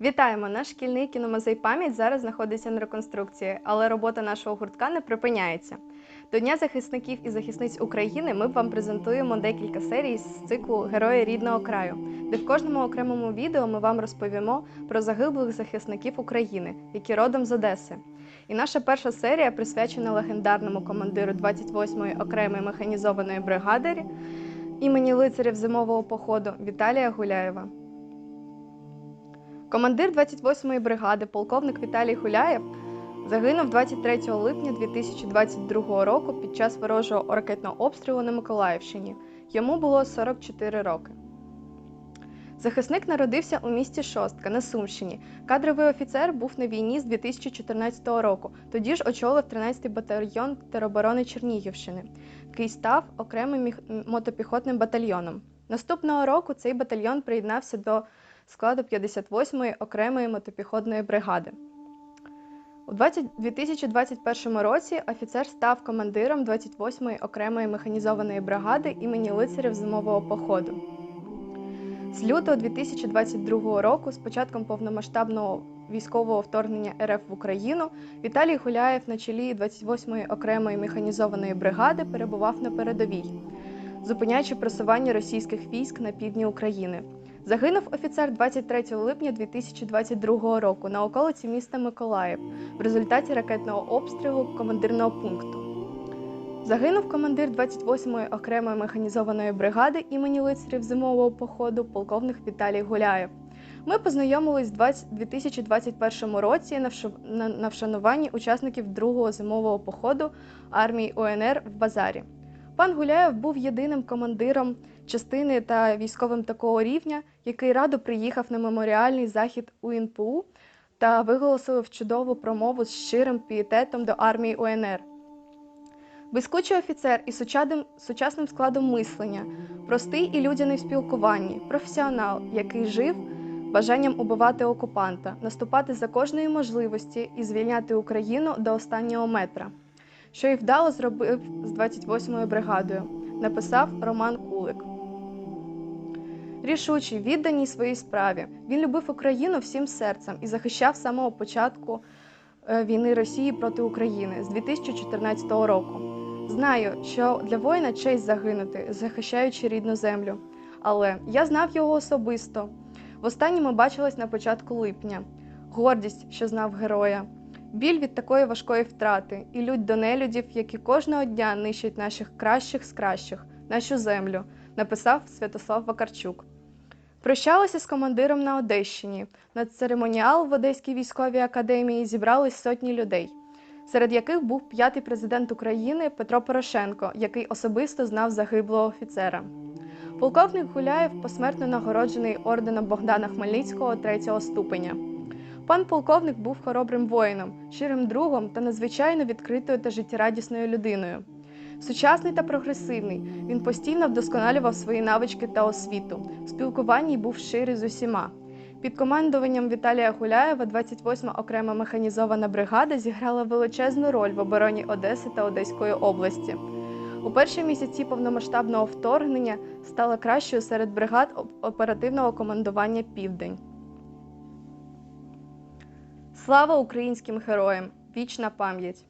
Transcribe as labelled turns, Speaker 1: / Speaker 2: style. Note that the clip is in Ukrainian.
Speaker 1: Вітаємо! Наш шкільний кіномузей пам'ять зараз знаходиться на реконструкції, але робота нашого гуртка не припиняється. До Дня захисників і захисниць України ми вам презентуємо декілька серій з циклу Герої рідного краю, де в кожному окремому відео ми вам розповімо про загиблих захисників України, які родом з Одеси. І наша перша серія присвячена легендарному командиру 28-ї окремої механізованої бригади імені лицарів зимового походу Віталія Гуляєва. Командир 28-ї бригади, полковник Віталій Хуляєв, загинув 23 липня 2022 року під час ворожого ракетного обстрілу на Миколаївщині. Йому було 44 роки. Захисник народився у місті Шостка на Сумщині. Кадровий офіцер був на війні з 2014 року. Тоді ж очолив 13-й батальйон тероборони Чернігівщини, який став окремим мотопіхотним батальйоном. Наступного року цей батальйон приєднався до складу 58-ї окремої мотопіхотної бригади. У 20 2021 році офіцер став командиром 28-ї окремої механізованої бригади імені лицарів зимового походу. З лютого 2022 року, з початком повномасштабного військового вторгнення РФ в Україну, Віталій Гуляєв на чолі 28-ї окремої механізованої бригади перебував на передовій, зупиняючи просування російських військ на півдні України. Загинув офіцер 23 липня 2022 року на околиці міста Миколаїв в результаті ракетного обстрілу командирного пункту. Загинув командир 28-ї окремої механізованої бригади імені лицарів зимового походу полковник Віталій Гуляєв. Ми познайомились у 2021 році на вшануванні учасників другого зимового походу армії УНР в Базарі. Пан Гуляєв був єдиним командиром частини та військовим такого рівня, який радо приїхав на меморіальний захід УНПУ та виголосив чудову промову з щирим пієтетом до армії УНР. Блискучий офіцер із сучасним складом мислення, простий і людяний в спілкуванні, професіонал, який жив бажанням убивати окупанта, наступати за кожної можливості і звільняти Україну до останнього метра, що й вдало зробив з 28-ю бригадою, написав Роман Кулик. Рішучий, відданий своїй справі. Він любив Україну всім серцем і захищав з самого початку е, війни Росії проти України з 2014 року. Знаю, що для воїна честь загинути, захищаючи рідну землю. Але я знав його особисто. Востаннє ми бачились на початку липня. Гордість, що знав героя, біль від такої важкої втрати і лють до нелюдів, які кожного дня нищать наших кращих з кращих, нашу землю, написав Святослав Вакарчук. Прощалися з командиром на Одещині. На церемоніал в Одеській військовій академії зібрались сотні людей, серед яких був п'ятий президент України Петро Порошенко, який особисто знав загиблого офіцера. Полковник Гуляєв посмертно нагороджений орденом Богдана Хмельницького третього ступеня. Пан полковник був хоробрим воїном, щирим другом та надзвичайно відкритою та життєрадісною людиною. Сучасний та прогресивний, він постійно вдосконалював свої навички та освіту. В спілкуванні був щирий з усіма. Під командуванням Віталія Гуляєва 28-ма окрема механізована бригада зіграла величезну роль в обороні Одеси та Одеської області. У перші місяці повномасштабного вторгнення стала кращою серед бригад оперативного командування Південь. Слава українським героям! Вічна пам'ять!